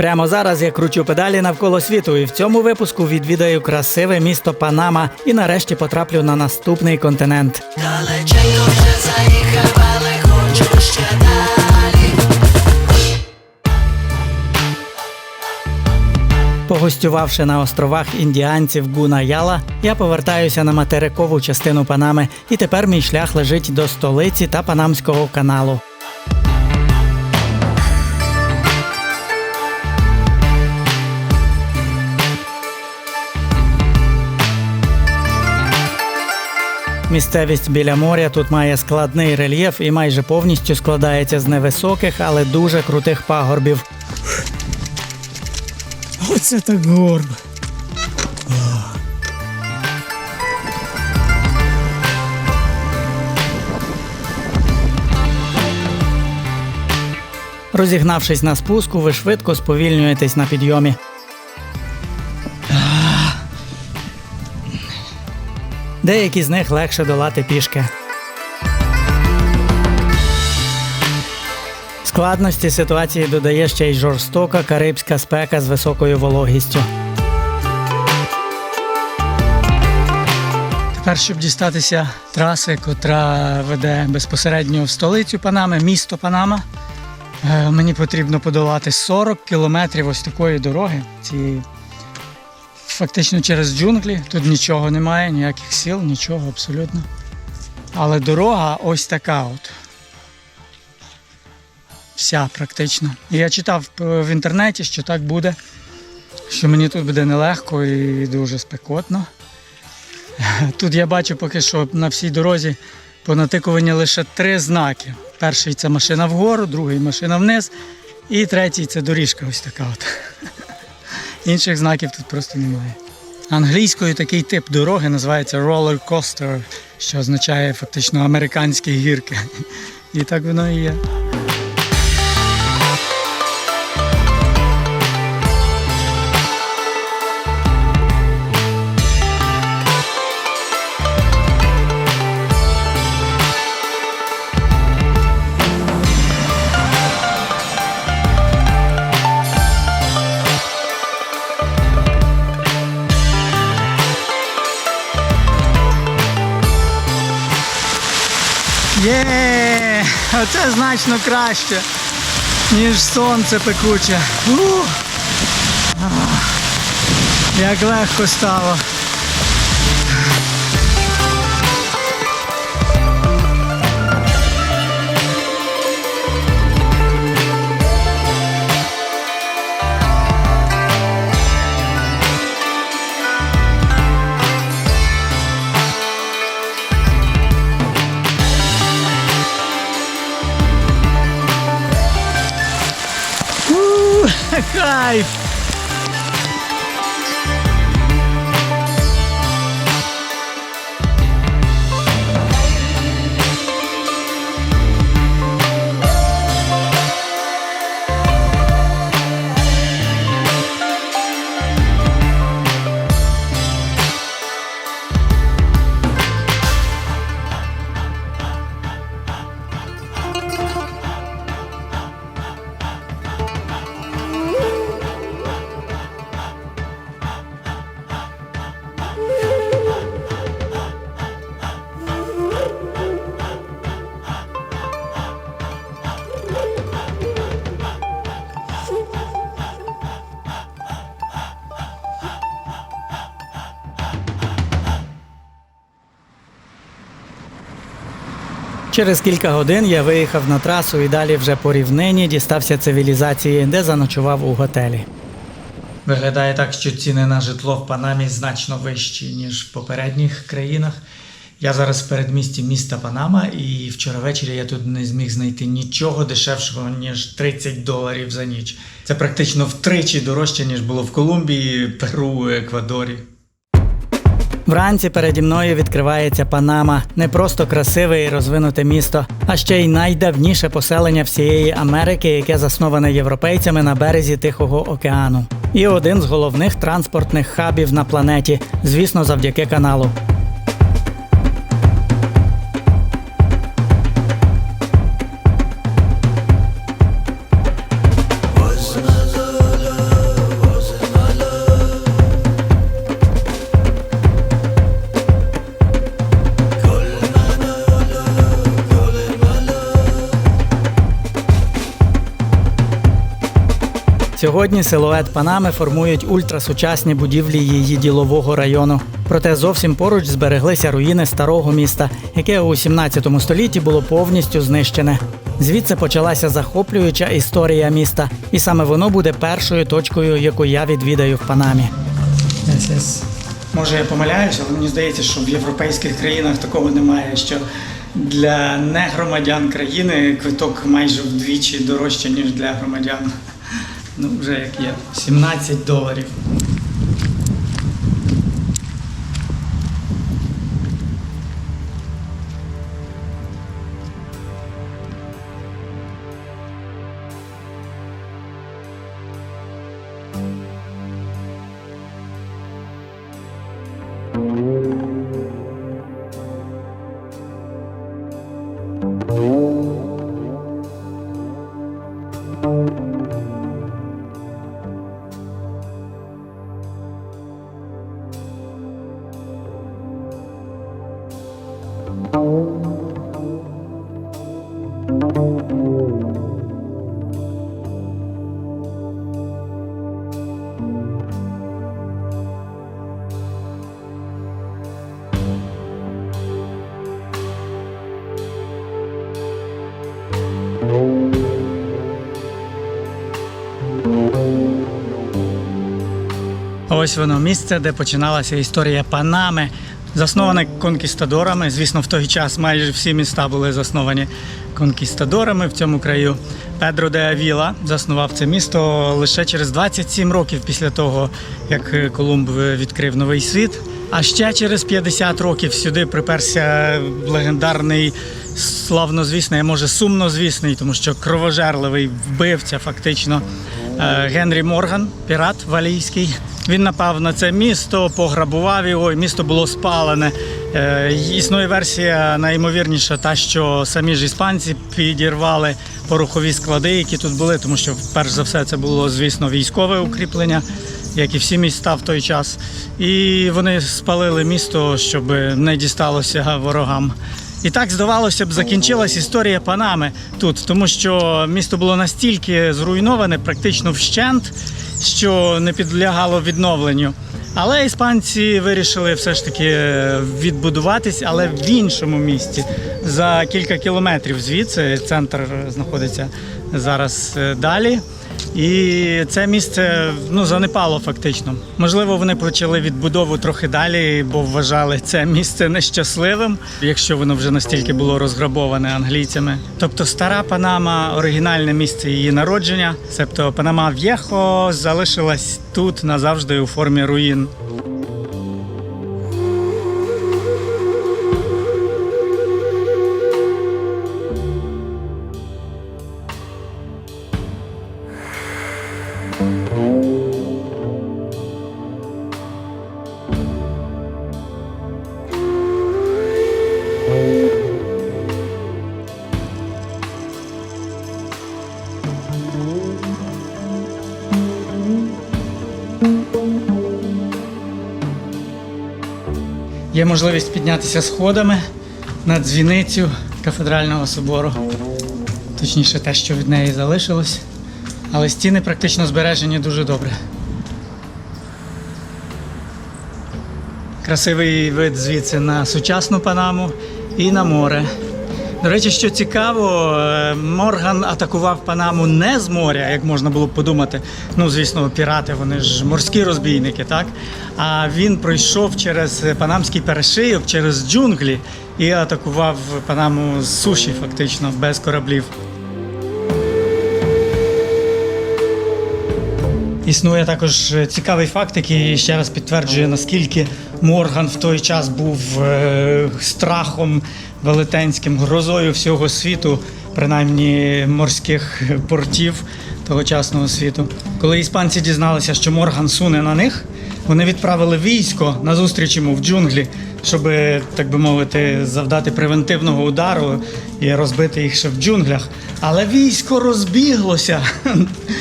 Прямо зараз я кручу педалі навколо світу, і в цьому випуску відвідаю красиве місто Панама і нарешті потраплю на наступний континент. Далеченько вже заїхав, але хочу ще далі. Погостювавши на островах індіанців Гуна Яла, я повертаюся на материкову частину Панами, і тепер мій шлях лежить до столиці та Панамського каналу. Місцевість біля моря тут має складний рельєф і майже повністю складається з невисоких, але дуже крутих пагорбів. Оце так горб. Розігнавшись на спуску, ви швидко сповільнюєтесь на підйомі. Деякі з них легше долати пішки. Складності ситуації додає ще й жорстока карибська спека з високою вологістю. Тепер, щоб дістатися траси, котра веде безпосередньо в столицю Панами, місто Панама, е, мені потрібно подолати 40 кілометрів ось такої дороги. Ці фактично через джунглі. Тут нічого немає, ніяких сіл, нічого абсолютно. Але дорога ось така от. Вся практично. І я читав е, в інтернеті, що так буде, що мені тут буде нелегко і дуже спекотно. Тут я бачу поки що на всій дорозі понатикування лише три знаки. Перший це машина вгору, другий машина вниз, і третій це доріжка ось така от. Інших знаків тут просто немає. Англійською такий тип дороги називається roller coaster, що означає фактично американські гірки. І так воно і є. Оце значно краще, ніж сонце пекуче. Ух. Як легко стало. life. Через кілька годин я виїхав на трасу і далі вже по рівнині дістався цивілізації, де заночував у готелі. Виглядає так, що ціни на житло в Панамі значно вищі, ніж в попередніх країнах. Я зараз в передмісті міста Панама, і вчора ввечері я тут не зміг знайти нічого дешевшого, ніж 30 доларів за ніч. Це практично втричі дорожче, ніж було в Колумбії, Перу, Еквадорі. Вранці переді мною відкривається Панама, не просто красиве і розвинуте місто, а ще й найдавніше поселення всієї Америки, яке засноване європейцями на березі Тихого океану. І один з головних транспортних хабів на планеті, звісно, завдяки каналу. Сьогодні силует Панами формують ультрасучасні будівлі її ділового району. Проте зовсім поруч збереглися руїни старого міста, яке у 17 столітті було повністю знищене. Звідси почалася захоплююча історія міста, і саме воно буде першою точкою, яку я відвідаю в Панамі. Може, я помиляюся, але мені здається, що в європейських країнах такого немає, що для негромадян країни квиток майже вдвічі дорожче, ніж для громадян. Ну, вже як є. 17 доларів. Ось воно місце, де починалася історія Панами, засноване конкістадорами. Звісно, в той час майже всі міста були засновані конкістадорами в цьому краю. Педро де Авіла заснував це місто лише через 27 років після того, як Колумб відкрив новий світ. А ще через 50 років сюди приперся легендарний, славнозвісний, а може сумнозвісний, тому що кровожерливий вбивця фактично Генрі Морган, пірат валійський. Він напав на це місто, пограбував його, і місто було спалене. Е, Існує версія найімовірніша, та що самі ж іспанці підірвали порохові склади, які тут були, тому що перш за все це було, звісно, військове укріплення, як і всі міста в той час. І вони спалили місто, щоб не дісталося ворогам. І так здавалося б, закінчилась історія Панами тут, тому що місто було настільки зруйноване, практично вщент, що не підлягало відновленню. Але іспанці вирішили все ж таки відбудуватись, але в іншому місті за кілька кілометрів звідси центр знаходиться зараз е, далі. І це місце ну занепало фактично. Можливо, вони почали відбудову трохи далі, бо вважали це місце нещасливим, якщо воно вже настільки було розграбоване англійцями. Тобто стара Панама, оригінальне місце її народження, себто Панама В'єхо, залишилась тут назавжди у формі руїн. Є можливість піднятися сходами на дзвіницю кафедрального собору. Точніше, те, що від неї залишилось. Але стіни практично збережені дуже добре. Красивий вид звідси на сучасну Панаму і на море. До речі, що цікаво, е, Морган атакував Панаму не з моря, як можна було б подумати. Ну, звісно, пірати, вони ж морські розбійники, так? А він пройшов через панамський перешийок, через джунглі і атакував Панаму з суші, фактично, без кораблів. Існує також цікавий факт, який ще раз підтверджує, наскільки Морган в той час був е, страхом велетенським, грозою всього світу, принаймні морських портів тогочасного світу. Коли іспанці дізналися, що Морган суне на них, вони відправили військо на зустріч йому в джунглі, щоб, так би мовити, завдати превентивного удару і розбити їх ще в джунглях. Але військо розбіглося,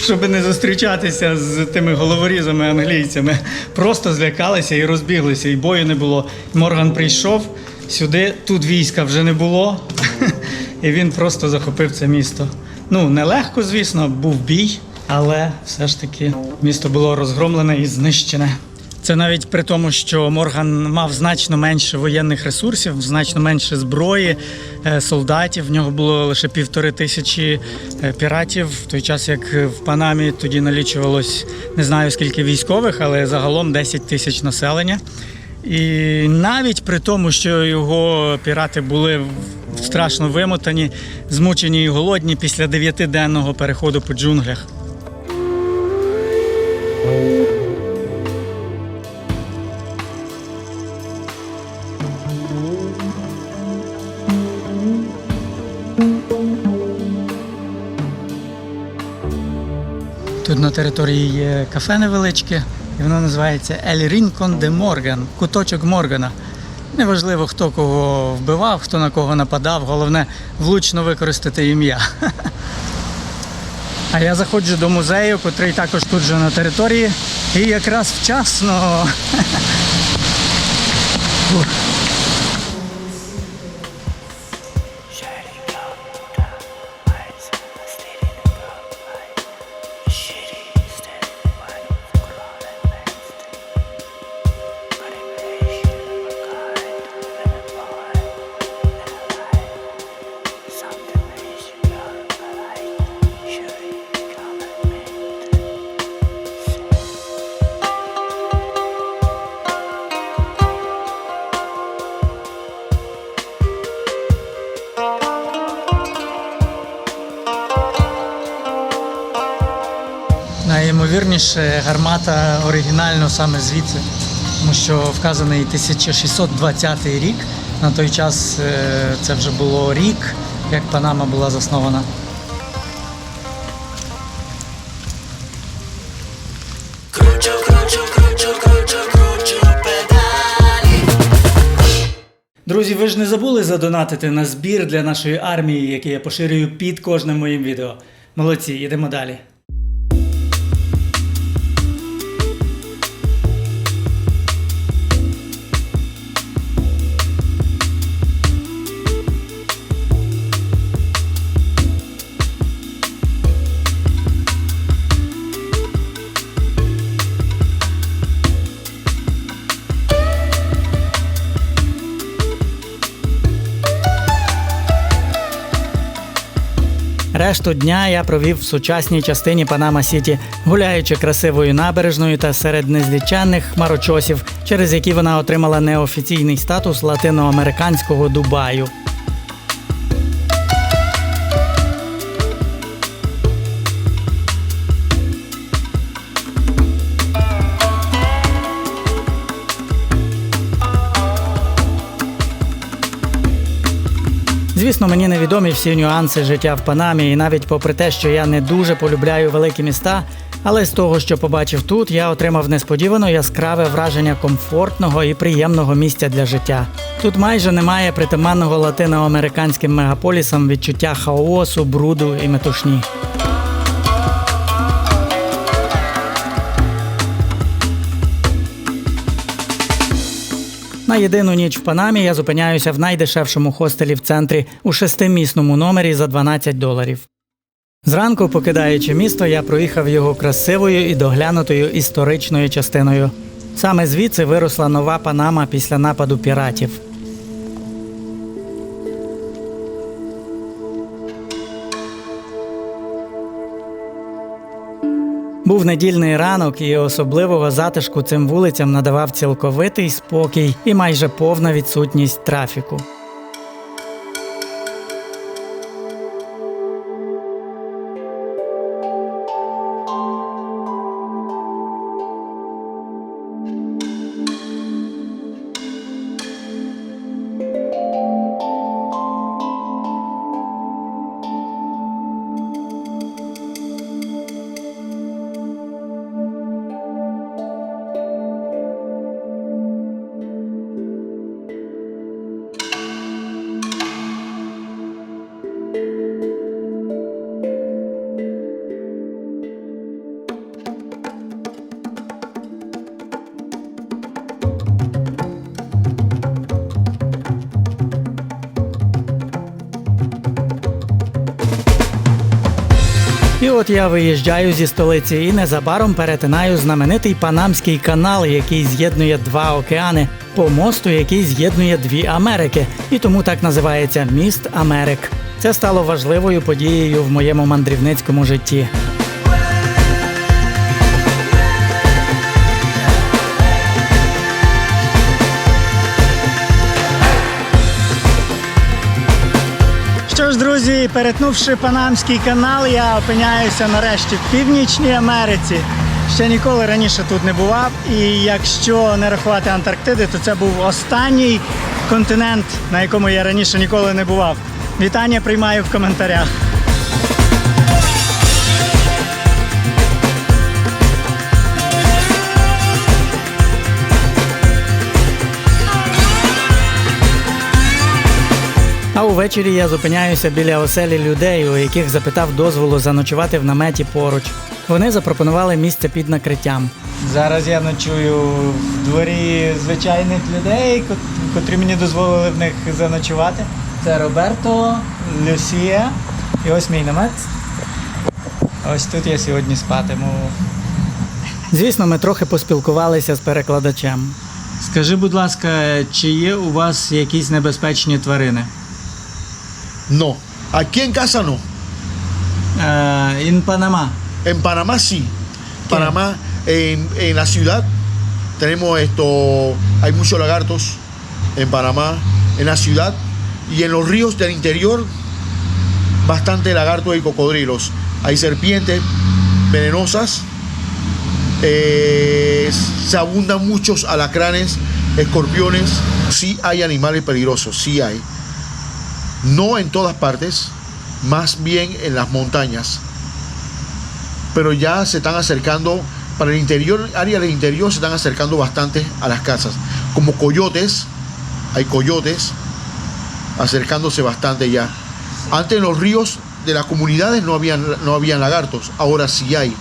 щоб не зустрічатися з тими головорізами англійцями. Просто злякалися і розбіглися, і бою не було. Морган прийшов сюди, тут війська вже не було, і він просто захопив це місто. Ну, нелегко, звісно, був бій. але все ж таки місто було розгромлене і знищене. Це навіть при тому, що Морган мав значно менше воєнних ресурсів, значно менше зброї, е, солдатів. В нього було лише півтори тисячі е, піратів, в той час як в Панамі тоді налічувалось не знаю скільки військових, але загалом 10 тисяч населення. І навіть при тому, що його пірати були страшно вимотані, змучені і голодні після дев'ятиденного переходу по джунглях. Тут на території є кафе невеличке, і воно називається Ель Рінкон де Морган, куточок Моргана. Неважливо, хто кого вбивав, хто на кого нападав, головне влучно використати ім'я. А я заходжу до музею, котрий також тут же на території, і якраз вчасно. Фух. Гармата оригінально саме звідси, тому що вказаний 1620 рік. На той час е, це вже було рік, як Панама була заснована. Друзі, ви ж не забули задонатити на збір для нашої армії, який я поширюю під кожним моїм відео. Молодці, йдемо далі. Решту дня я провів в сучасній частині Панама Сіті, гуляючи красивою набережною та серед незліченних хмарочосів, через які вона отримала неофіційний статус латиноамериканського Дубаю. Звісно, мені невідомі всі нюанси життя в Панамі, і навіть попри те, що я не дуже полюбляю великі міста, але з того, що побачив тут, я отримав несподівано яскраве враження комфортного і приємного місця для життя. Тут майже немає притаманного латиноамериканським мегаполісам відчуття хаосу, бруду і метушні. На єдину ніч в Панамі я зупиняюся в найдешевшому хостелі в центрі у шестимісному номері за 12 доларів. Зранку, покидаючи місто, я проїхав його красивою і доглянутою історичною частиною. Саме звідси виросла нова Панама після нападу піратів. Був недільний ранок, і особливого затишку цим вулицям надавав цілковитий спокій і майже повна відсутність трафіку. От я виїжджаю зі столиці і незабаром перетинаю знаменитий Панамський канал, який з'єднує два океани по мосту, який з'єднує дві Америки, і тому так називається Міст Америк. Це стало важливою подією в моєму мандрівницькому житті. Перетнувши Панамський канал, я опиняюся нарешті в Північній Америці. Ще ніколи раніше тут не бував. І якщо не рахувати Антарктиди, то це був останній континент, на якому я раніше ніколи не бував. Вітання приймаю в коментарях. А увечері я зупиняюся біля оселі людей, у яких запитав дозволу заночувати в наметі поруч. Вони запропонували місце під накриттям. Зараз я ночую в дворі звичайних людей, котрі мені дозволили в них заночувати. Це Роберто, Люсія і ось мій намет. Ось тут я сьогодні спатиму. Звісно, ми трохи поспілкувалися з перекладачем. Скажи, будь ласка, чи є у вас якісь небезпечні тварини? No. Aquí en casa no. In Panama. En Panamá sí. Panamá, en, en la ciudad tenemos esto, hay muchos lagartos en Panamá, en la ciudad y en los ríos del interior bastante lagartos y cocodrilos. Hay serpientes venenosas, eh, se abundan muchos alacranes, escorpiones. Sí hay animales peligrosos, sí hay. No en todas partes, más bien en las montañas. Pero ya se están acercando para el interior, área del interior se están acercando bastante a las casas, como coyotes, hay coyotes acercándose bastante ya. Antes en los ríos de las comunidades no habían, no habían lagartos, ahora sí hay,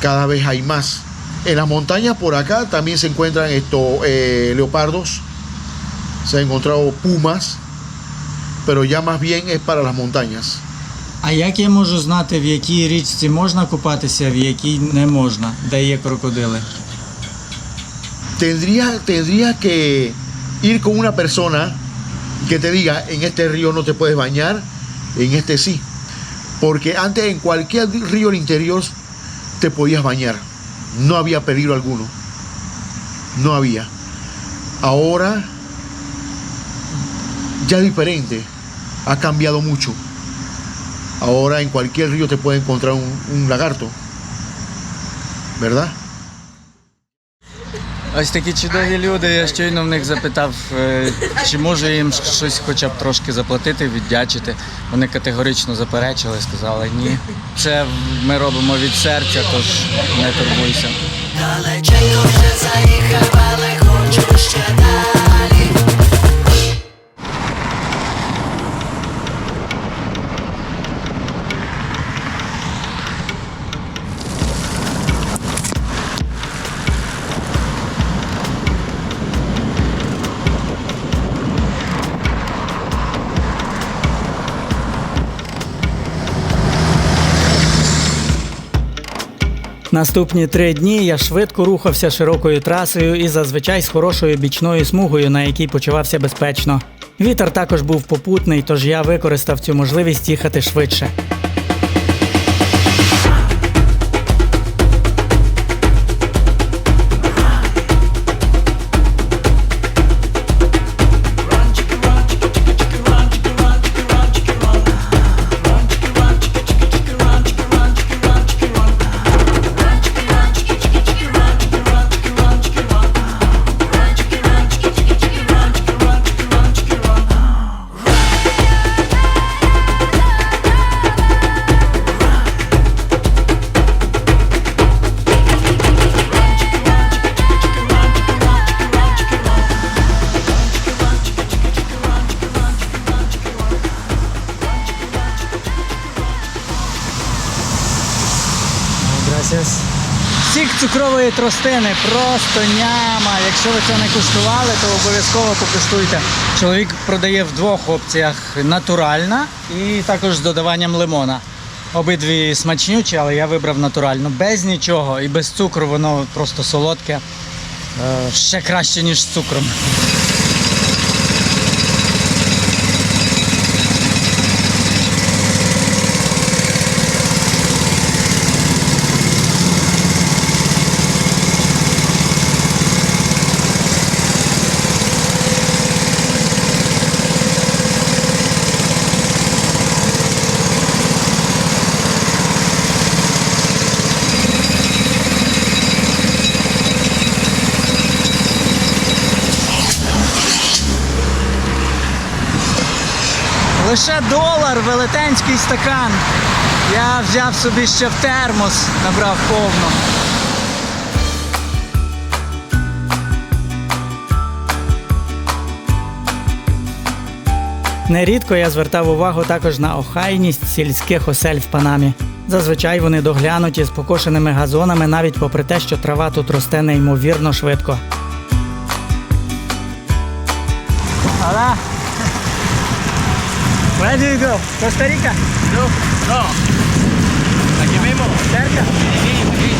cada vez hay más. En las montañas por acá también se encuentran estos eh, leopardos, se han encontrado pumas, pero ya más bien es para las montañas. А як я можу знати, в якій річці можна купатися, в якій не можна, де є крокодили? tendría, tendría que ir con una persona que te diga, en este río no te puedes bañar, en este sí. Porque antes en cualquier río del interior te podías bañar. No había peligro alguno. No había. Ahora ya es diferente. Ha cambiado mucho. Ahora en cualquier río te puede encontrar un, un lagarto. ¿Verdad? Ось такі чудові люди. Я щойно в них запитав, е, чи можу їм щось хоча б трошки заплатити, віддячити. Вони категорично заперечили, сказали ні. Це ми робимо від серця, тож не турбуйся. Далеченько вже заїхав, але хочу ще далі. Наступні три дні я швидко рухався широкою трасою і зазвичай з хорошою бічною смугою, на якій почувався безпечно. Вітер також був попутний, тож я використав цю можливість їхати швидше. Цукрової тростини, просто няма. Якщо ви це не куштували, то обов'язково покуштуйте. Чоловік продає в двох опціях: натуральна і також з додаванням лимона. Обидві смачнючі, але я вибрав натуральну. Без нічого і без цукру воно просто солодке. Е, Ще краще, ніж з цукром. Лише долар, велетенський стакан. Я взяв собі ще в термос, набрав повну. Нерідко я звертав увагу також на охайність сільських осель в Панамі. Зазвичай вони доглянуті з покошеними газонами, навіть попри те, що трава тут росте неймовірно швидко. Hola. Where do you go? Costa Rica? No, no. Aquí mismo. Cerca? Aquí, aquí.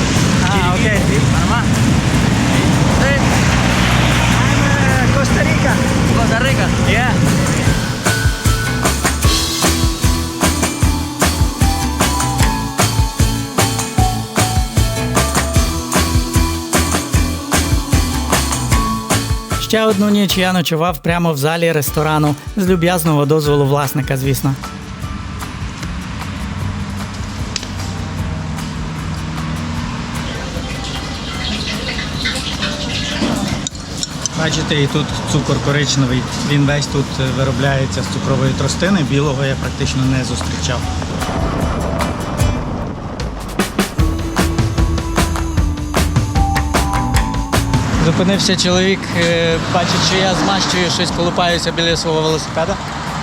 Ah, okay. Panamá. Sí. I'm uh, Costa Rica. Costa Rica. Yeah. Ще одну ніч я ночував прямо в залі ресторану з люб'язного дозволу власника, звісно. Бачите, і тут цукор коричневий. Він весь тут е, виробляється з цукрової тростини. Білого я практично не зустрічав. Зупинився чоловік, е, бачить, що я змащую щось, колупаюся біля свого велосипеда.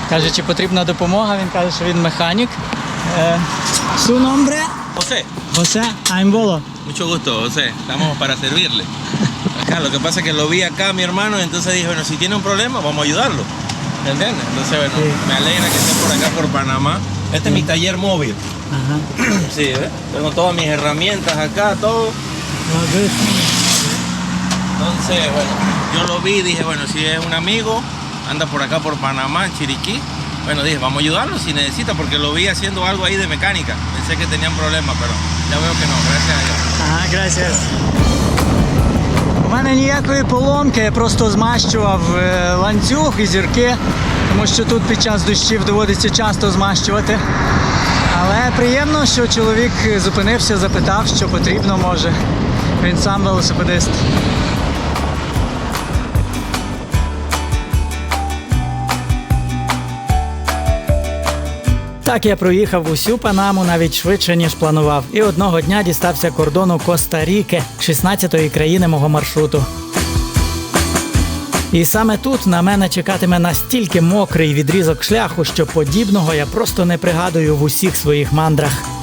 Каже, чи потрібна допомога. Він каже, що він механік. Е, Su nombre? José, José Aimbolo. mucho gusto, José. Estamos para servirle. Acá, lo que pasa es que lo vi acá mi hermano entonces dije, bueno, si tiene un problema, vamos a ayudarlo. ¿Entiendes? Entonces, bueno, Sí. me alegra que esté por acá, por Panamá. Este sí. es mi taller móvil. Ага. Sí, ¿ves? Tengo todas mis herramientas acá, todo. Entonces, bueno, yo lo vi y dije, bueno, si es un amigo, anda por acá por Panamá, en Chiriquí. Bueno, dije, vamos a ayudarlo si necesita, porque lo vi haciendo algo ahí de mecánica. Pensé que tenían problemas, pero ya veo que no, gracias a Dios. Ага, gracias. У мене ніякої поломки, я просто змащував е, ланцюг і зірки, тому що тут під час дощів доводиться часто змащувати. Але приємно, що чоловік зупинився, запитав, що потрібно може. Він сам велосипедист. Так я проїхав усю Панаму навіть швидше, ніж планував, і одного дня дістався кордону Коста-Ріки, 16-ї країни мого маршруту. І саме тут на мене чекатиме настільки мокрий відрізок шляху, що подібного я просто не пригадую в усіх своїх мандрах.